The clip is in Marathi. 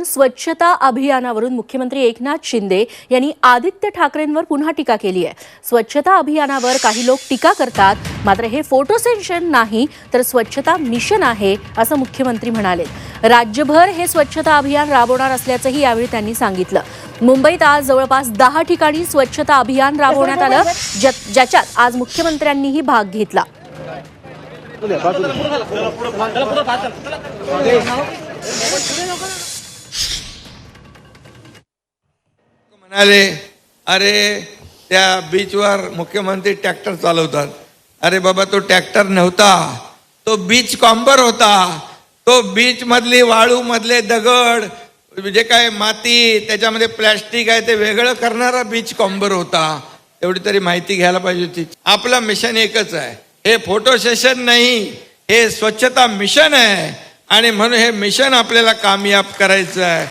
असून स्वच्छता अभियानावरून मुख्यमंत्री एकनाथ शिंदे यांनी आदित्य ठाकरेंवर पुन्हा टीका केली आहे. स्वच्छता अभियानावर काही लोक टीका करतात मात्र हे फोटो सेशन नाही तर स्वच्छता मिशन आहे असं मुख्यमंत्री म्हणाले. राज्यभर हे स्वच्छता अभियान राबवणार असल्याचंही यावेळी त्यांनी सांगितलं. मुंबईत आज जवळपास दहा ठिकाणी स्वच्छता अभियान राबवण्यात आलं ज्याच्यात आज मुख्यमंत्र्यांनीही भाग घेतला. म्हणाले अरे त्या बीचवर मुख्यमंत्री ट्रॅक्टर चालवतात. अरे बाबा तो ट्रॅक्टर नव्हता. तो बीच कॉम्बर होता. तो बीच मधली वाळू मधले दगड जे काय माती त्याच्यामध्ये प्लॅस्टिक आहे ते वेगळं करणारा बीच कॉम्बर होता. एवढी तरी माहिती घ्यायला पाहिजे होती. आपलं मिशन एकच आहे. हे फोटो सेशन नाही. हे स्वच्छता मिशन आहे. आणि म्हणून हे मिशन आपल्याला कामयाब करायचं आहे.